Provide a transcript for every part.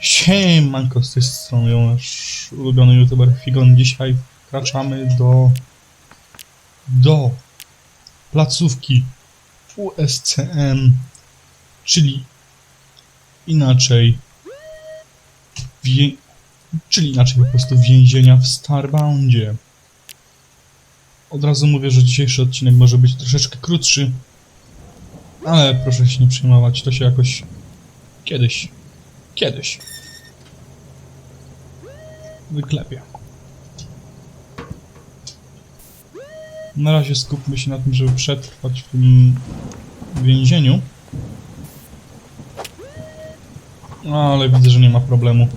Siemanko, z tej strony nasz ulubiony youtuber Figon. Dzisiaj wkraczamy do... do placówki USCM, czyli inaczej wie, czyli inaczej po prostu więzienia w Starboundzie. Od razu mówię, że dzisiejszy odcinek może być troszeczkę krótszy, ale proszę się nie przejmować, to się jakoś kiedyś, kiedyś wyklepie. Na razie skupmy się na tym, żeby przetrwać w tym więzieniu. No, ale widzę, że nie ma problemu.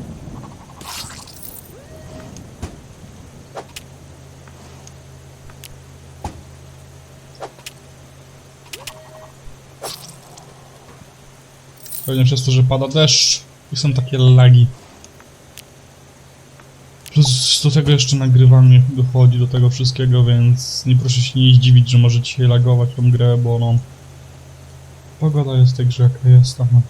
Pewnie przez to, że pada deszcz i są takie lagi. Plus do tego jeszcze nagrywanie dochodzi do tego wszystkiego, więc nie proszę się nie zdziwić, że możecie lagować tą grę, bo no... Pogoda jest tej grze jaka jest, aha.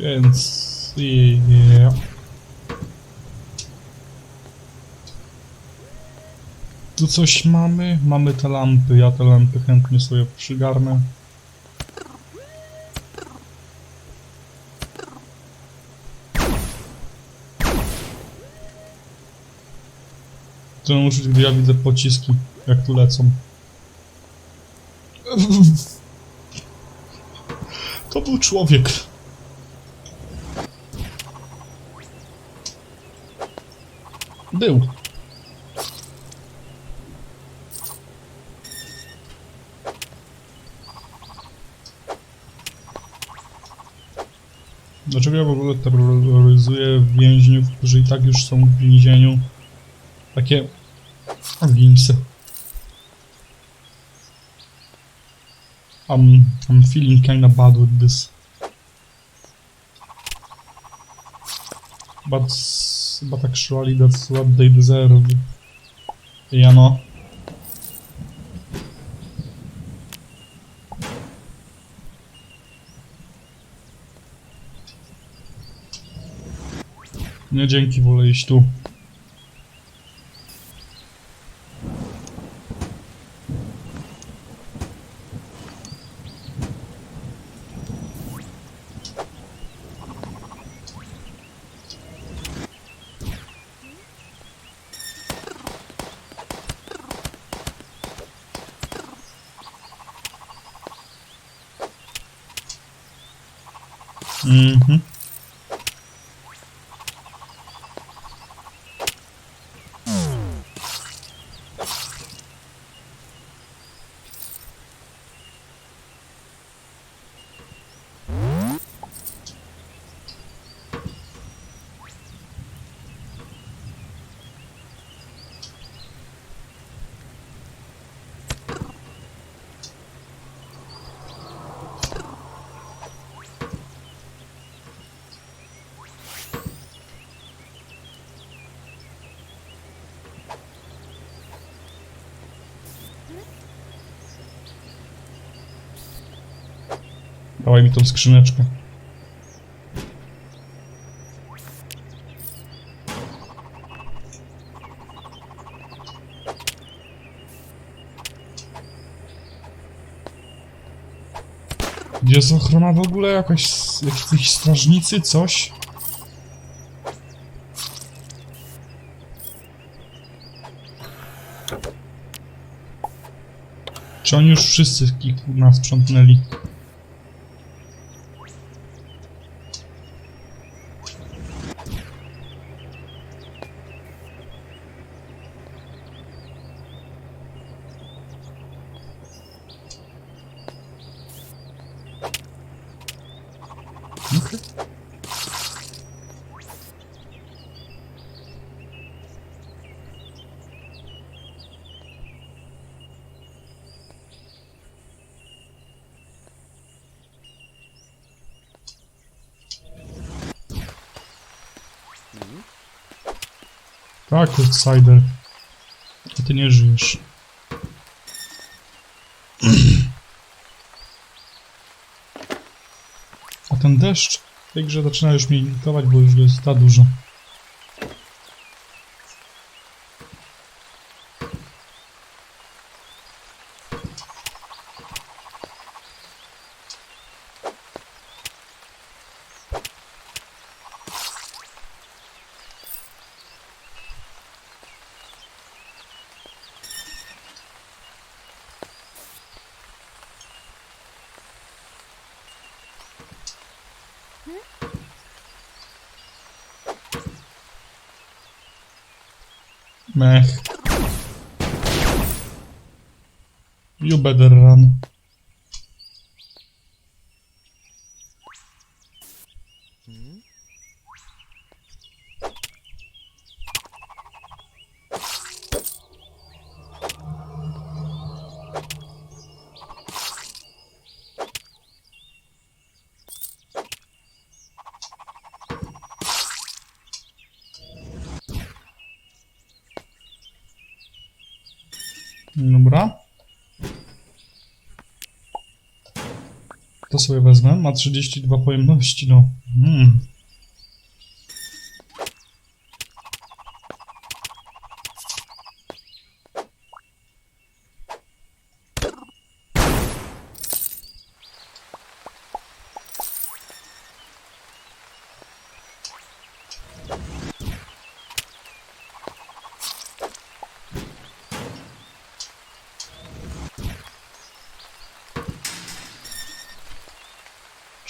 Więc... Yeah. Tu coś mamy? Mamy te lampy, ja te lampy chętnie sobie przygarnę. To muszę, gdy ja widzę pociski, jak tu lecą. To był człowiek. Był. Ja w ogóle terroryzuję więźniów, którzy i tak już są w więzieniu? Takie winsy. I'm, I'm feeling kinda bad with this. But, but actually that's what they deserve. Ja no. Nie dzięki, wolę iść tu. Dawaj mi tą skrzyneczkę. Gdzie jest ochrona w ogóle? Jakaś, jakiś strażnicy? Coś? Czy oni już wszyscy nas sprzątnęli? A, Kurtsider. To ty nie żyjesz. A ten deszcz w tej grze zaczyna już mnie irytować, bo już jest za dużo. Mech. You better run. Dobra. To sobie wezmę. Ma 32 pojemności, no. Mm.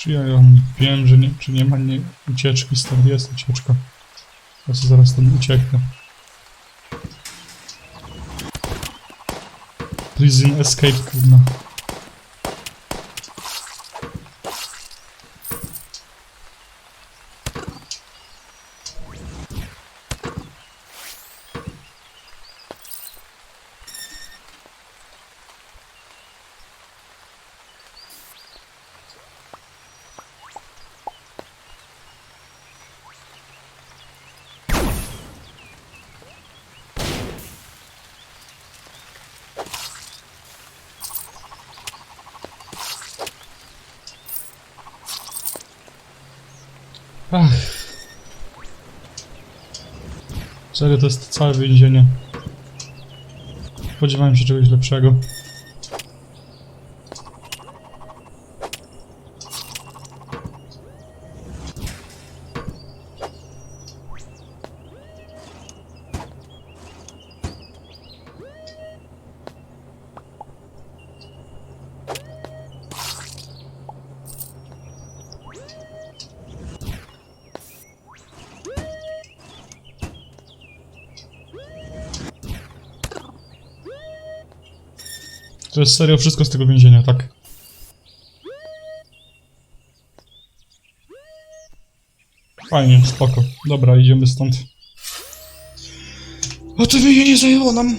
Ją wiem, że nie, czy nie ma nie, ucieczki stąd jest ucieczka. Ja zaraz stąd ucieknę. Prison escape, kurna. Ach. Serio, to jest całe więzienie. Spodziewałem się czegoś lepszego. Jest serio wszystko z tego więzienia, tak? Fajnie, spoko. Dobra, idziemy stąd. O, to więzienie zajęło nam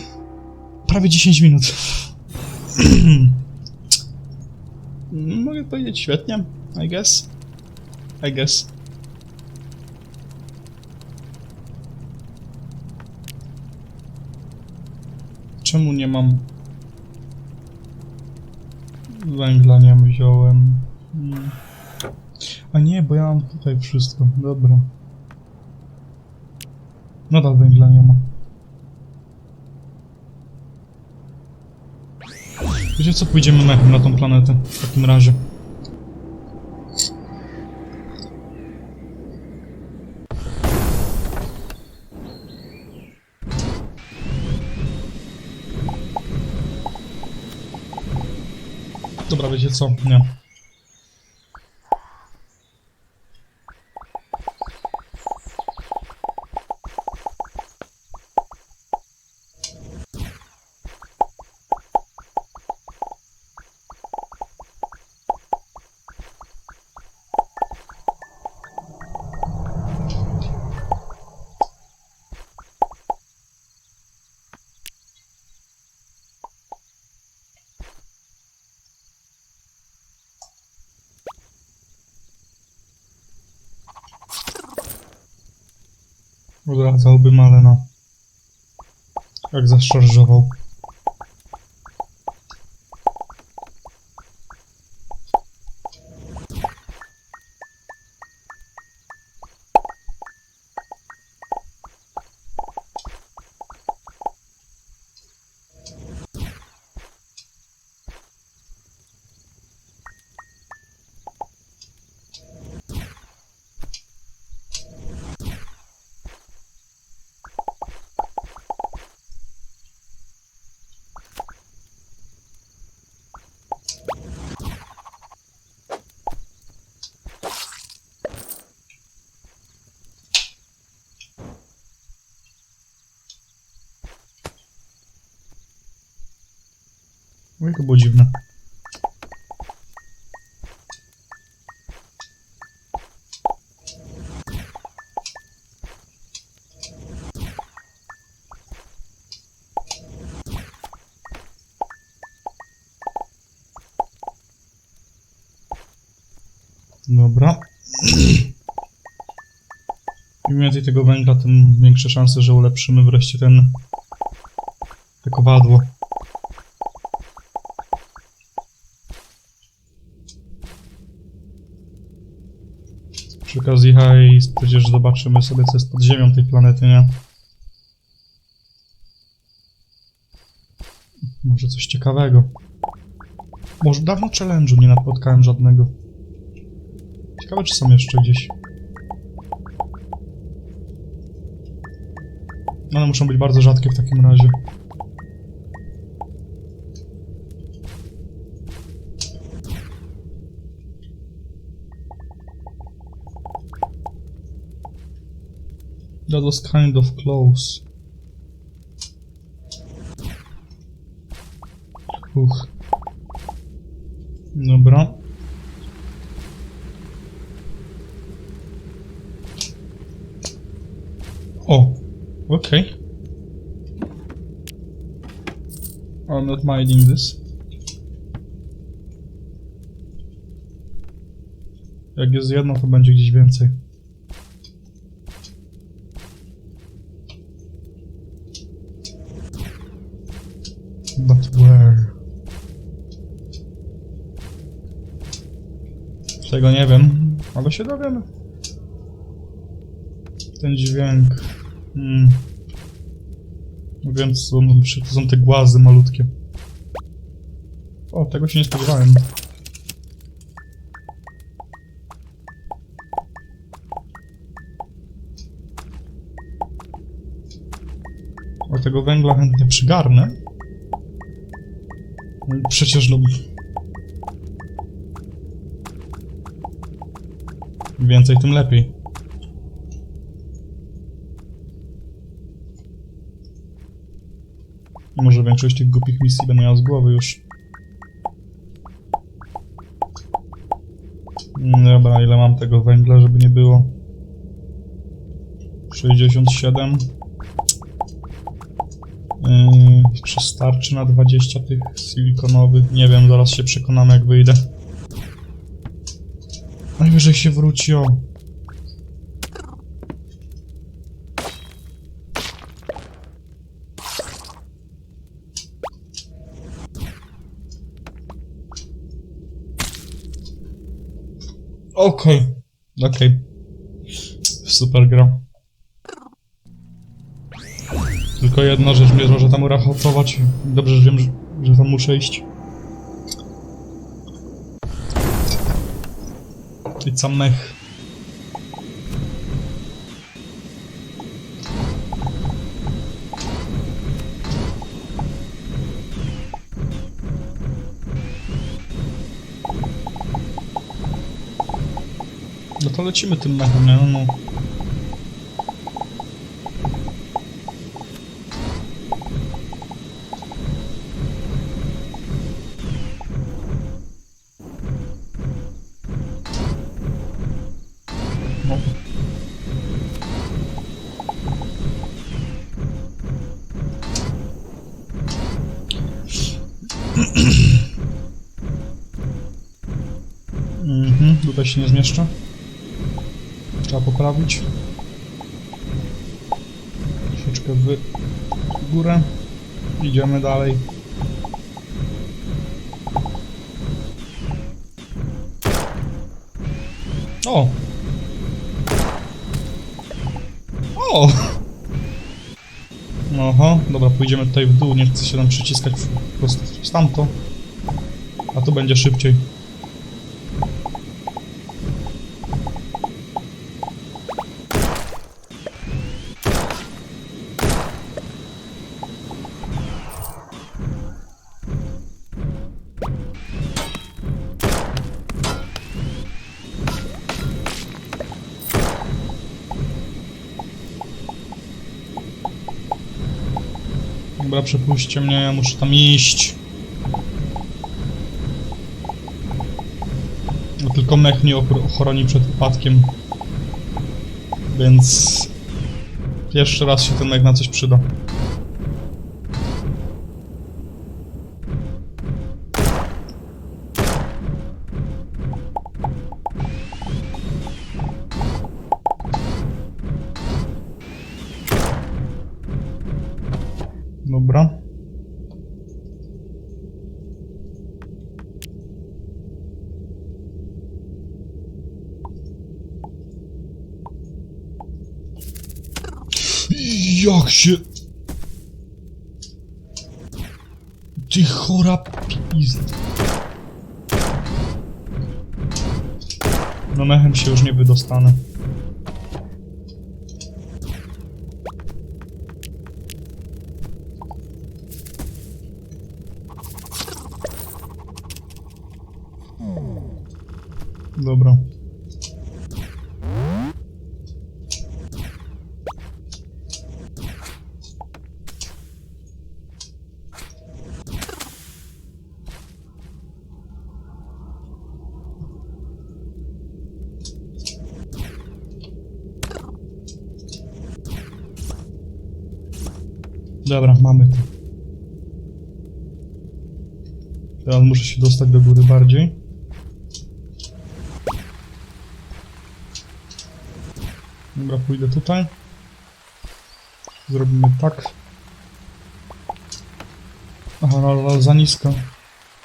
prawie 10 minut. Mogę powiedzieć świetnie, I guess. I guess. Czemu nie mam Węgla nie wziąłem. A nie, bo ja mam tutaj wszystko. Dobra. Nadal węgla nie ma. Wiecie co, pójdziemy mechem na tą planetę w takim razie. Dobra, wiecie co? Nie. Odradzałbym, ale no. Jak zaszarżował. Oj, to było dziwne. Dobra. Im więcej tego węgla, tym większe szanse, że ulepszymy wreszcie ten... te kowadło. Przy okazji haj, przecież zobaczymy sobie co jest pod ziemią tej planety, nie? Może coś ciekawego. Może dawno challenge'u nie napotkałem żadnego. Ciekawe czy są jeszcze gdzieś. One muszą być bardzo rzadkie w takim razie. That was kind of close. Uch. Dobra. O, okay. I'm not minding this. Jak jest jedno, to będzie gdzieś więcej. But where? Tego nie wiem, ale się dowiemy. Ten dźwięk. Hmm. Więc są, to są te głazy malutkie. O, tego się nie spodziewałem. O, tego węgla chętnie przygarnę. No przecież no... Więcej, tym lepiej. Może większość tych głupich misji będę miał z głowy już. Mm, Dobra, ile mam tego węgla, żeby nie było? 67. Yy, czy starczy na 20 tych silikonowych? Nie wiem, zaraz się przekonamy jak wyjdę. Najwyżej się wróci o. Okej, okej. Super gra. Tylko jedna rzecz mnie może tam uratować. Dobrze, że wiem, że tam muszę iść. It's a mech. No to lecimy tym mechem, nie? No. No. Się nie zmieszczę. Trzeba poprawić. Troszeczkę w górę. Idziemy dalej. O! O! Oho, dobra, pójdziemy tutaj w dół, nie chcę się tam przyciskać po prostu w tamto. A tu będzie szybciej. przepuśćcie mnie, ja muszę tam iść. No tylko mech mnie ochroni przed upadkiem. Więc... Jeszcze raz się ten mech na coś przyda. Jak się... Ty chora pizd... No mechem się już nie wydostanę. Dobra. Dobra, mamy to. Teraz muszę się dostać do góry bardziej. Dobra, pójdę tutaj. Zrobimy tak. Aha, no, no za nisko.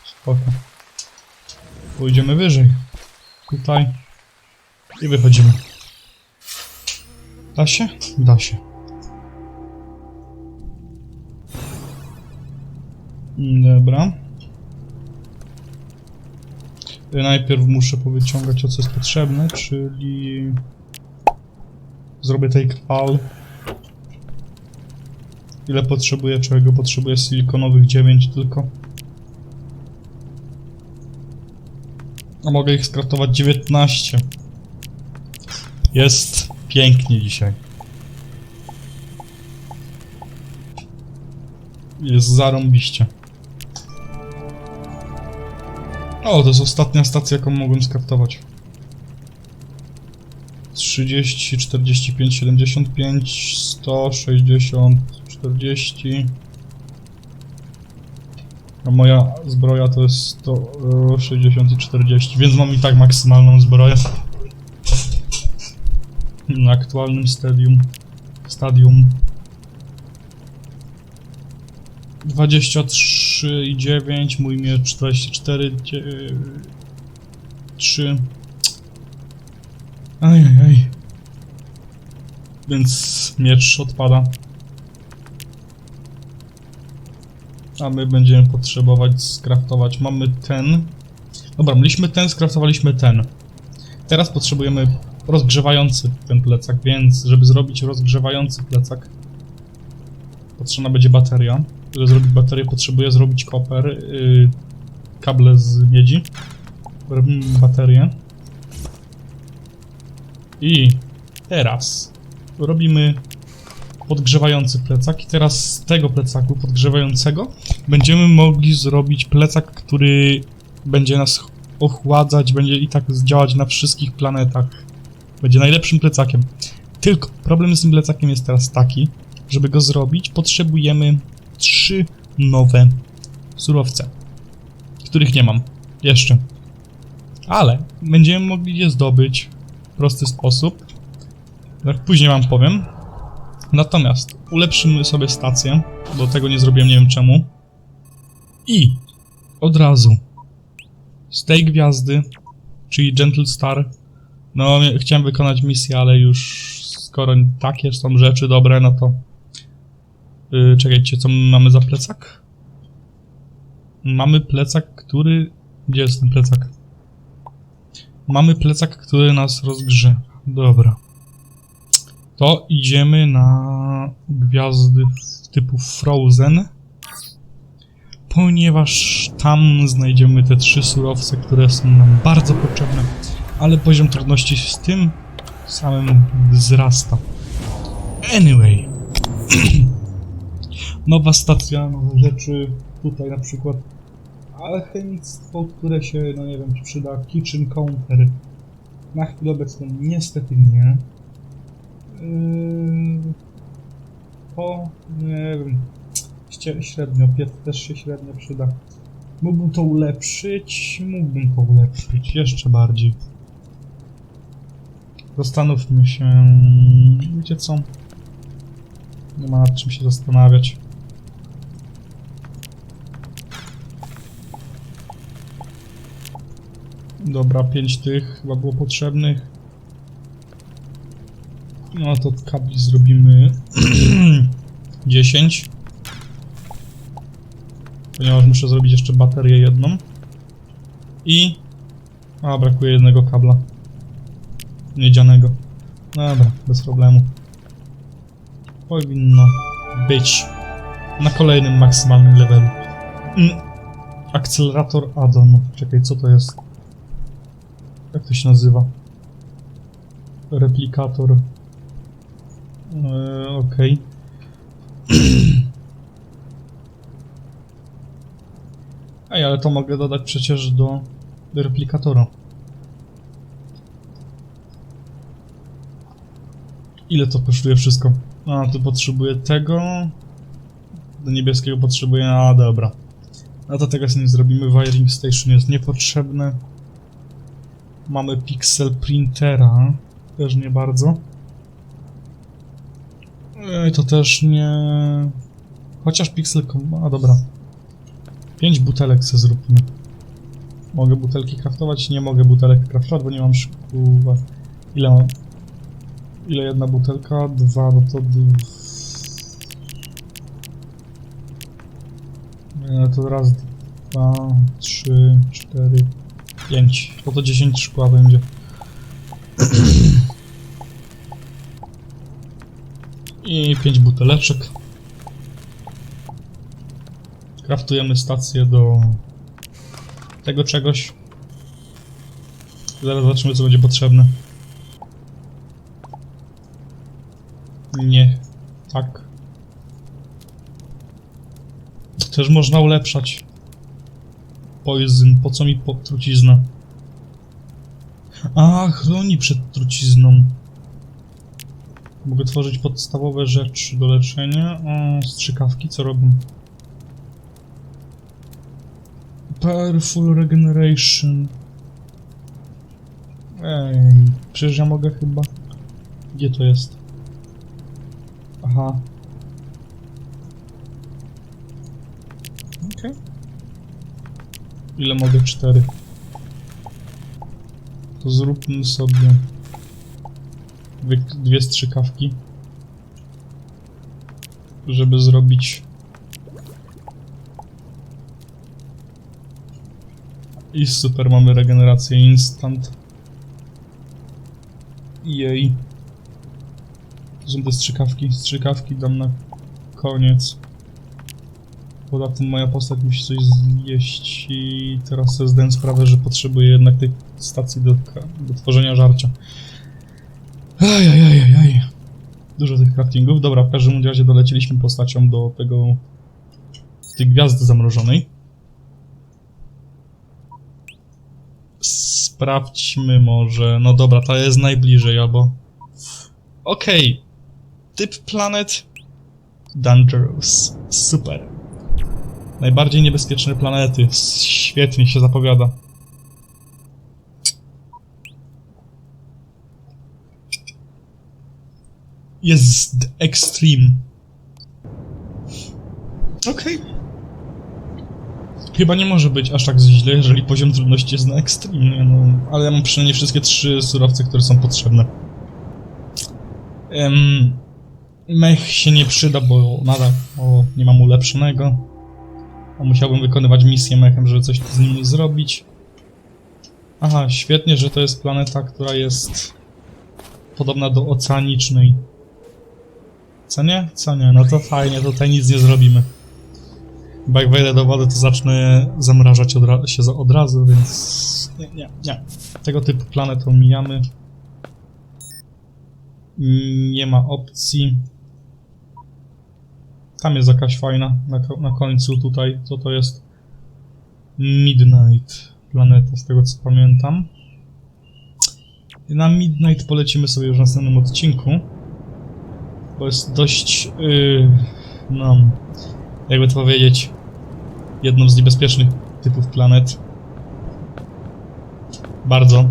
Spoko. Pójdziemy wyżej. Tutaj. I wychodzimy. Da się? Da się. Dobra. Najpierw muszę powyciągać o co jest potrzebne, czyli... Zrobię take all. Ile potrzebuję czego? Potrzebuję silikonowych 9 tylko. A mogę ich skraftować 19. Jest pięknie dzisiaj. Jest zarąbiście. O, to jest ostatnia stacja, jaką mogłem skraftować. 30, 45, 75, 100, 60, 40. A moja zbroja to jest 100, e, 60 i 40, więc mam i tak maksymalną zbroję. Na aktualnym stadium. Stadium. 23 i 9, mój miecz 24, 3. Ajajaj. Więc miecz odpada. A my będziemy potrzebować skraftować. Mamy ten. Dobra, mieliśmy ten, skraftowaliśmy ten. Teraz potrzebujemy rozgrzewający ten plecak, więc żeby zrobić rozgrzewający plecak potrzebna będzie bateria. Żeby zrobić baterię potrzebuję zrobić koper, yy, kable z miedzi. Robimy baterię. I teraz robimy podgrzewający plecak i teraz z tego plecaku podgrzewającego będziemy mogli zrobić plecak, który będzie nas ochładzać, będzie i tak działać na wszystkich planetach. Będzie najlepszym plecakiem. Tylko problem z tym plecakiem jest teraz taki, żeby go zrobić potrzebujemy trzy nowe surowce, których nie mam jeszcze. Ale będziemy mogli je zdobyć w prosty sposób. Jak później wam powiem. Natomiast ulepszymy sobie stację, bo tego nie zrobiłem, nie wiem czemu. I od razu z tej gwiazdy, czyli Gentle Star, no chciałem wykonać misję, ale już skoro takie są rzeczy dobre, no to yy, czekajcie, co my mamy za plecak? Mamy plecak, który... Gdzie jest ten plecak? Mamy plecak, który nas rozgrzewa. Dobra. To idziemy na gwiazdy typu Frozen. Ponieważ tam znajdziemy te trzy surowce, które są nam bardzo potrzebne. Ale poziom trudności z tym samym wzrasta. Anyway. Nowa stacja, nowe rzeczy. Tutaj na przykład alchemictwo, które się, no nie wiem, przyda kitchen counter. Na chwilę obecną niestety nie. Yy, to, nie wiem, średnio, piec też się średnio przyda. Mógłbym to ulepszyć, mógłbym to ulepszyć jeszcze bardziej. Zastanówmy się, wiecie co? Nie ma nad czym się zastanawiać. Dobra, pięć tych chyba było potrzebnych. No to kabli zrobimy 10. Ponieważ muszę zrobić jeszcze baterię jedną. I... A, brakuje jednego kabla. Miedzianego. Dobra, bez problemu. Powinno być na kolejnym maksymalnym levelu. Mm. Akcelerator addon. Czekaj, co to jest? Jak to się nazywa? Replikator. Eee, Okej. Ej, ale to mogę dodać przecież do, do replikatora. Ile to kosztuje wszystko? A, tu potrzebuję tego. Do niebieskiego potrzebuję. A, dobra. No to tego sobie nie zrobimy. Wiring station jest niepotrzebne. Mamy pixel printera. Też nie bardzo. Ej, to też nie. Chociaż pixel. A dobra. 5 butelek se zróbmy. Mogę butelki kraftować? Nie mogę butelek kraftować, bo nie mam szkół. Ile mam? Ile jedna butelka? Dwa, no to... To raz, dwa, trzy, cztery, pięć. To to 10 szkła będzie. I 5 buteleczek. Kraftujemy stację do tego czegoś. Zaraz zobaczymy co będzie potrzebne. Nie. Tak. Też można ulepszać. Poison. Po co mi po trucizna? A, chroni przed trucizną. Mogę tworzyć podstawowe rzeczy do leczenia. O, strzykawki, co robią? Powerful Regeneration. Ej, przecież ja mogę chyba... Gdzie to jest? Aha. Okej. Ile mogę? Cztery. To zróbmy sobie... Dwie, strzykawki. Żeby zrobić... I super, mamy regenerację instant. Jej. To są te strzykawki. Strzykawki dam na koniec. Poza tym moja postać musi coś zjeść i teraz sobie zdałem sprawę, że potrzebuję jednak tej stacji do, do tworzenia żarcia. Ajajajajaj. Dużo tych craftingów. Dobra, w każdym razie dolecieliśmy postacią do tego... tej gwiazdy zamrożonej. Sprawdźmy może. No dobra, ta jest najbliżej, albo. Okej. Typ planet. Dangerous. Super. Najbardziej niebezpieczne planety. Świetnie się zapowiada. Jest extreme. Okej. Chyba nie może być aż tak źle, jeżeli poziom trudności jest na extreme, nie, no, ale ja mam przynajmniej wszystkie trzy surowce, które są potrzebne. Mech się nie przyda, bo nadal o, nie mam ulepszonego. Musiałbym wykonywać misję mechem, żeby coś z nim zrobić. Aha, świetnie, że to jest planeta, która jest podobna do oceanicznej. Co nie? Co nie? No to fajnie, tutaj nic nie zrobimy. Bo jak wejdę do wody, to zacznę zamrażać od się od razu, więc nie, nie, nie. Tego typu planet omijamy. Nie ma opcji. Tam jest jakaś fajna, na, na końcu tutaj, co to jest? Midnight planeta, z tego co pamiętam. I na Midnight polecimy sobie już w następnym odcinku. Bo jest dość, yy, no, jakby to powiedzieć, jedną z niebezpiecznych typów planet. Bardzo.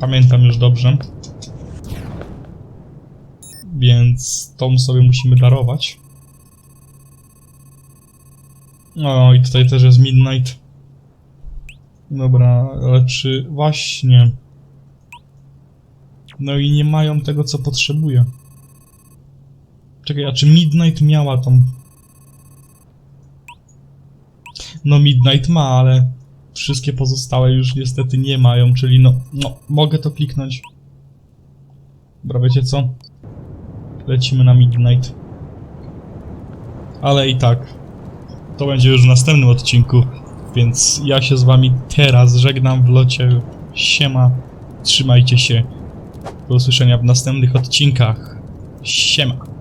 Pamiętam już dobrze. Więc tą sobie musimy darować. O, i tutaj też jest Midnight. Dobra, ale czy właśnie... No i nie mają tego, co potrzebuję. Czekaj, a czy Midnight miała tą... No Midnight ma, ale wszystkie pozostałe już niestety nie mają, czyli no, no, mogę to kliknąć. Dobra, wiecie co? Lecimy na Midnight. Ale i tak, to będzie już w następnym odcinku, więc ja się z wami teraz żegnam w locie. Siema, trzymajcie się. Do usłyszenia w następnych odcinkach. Siema.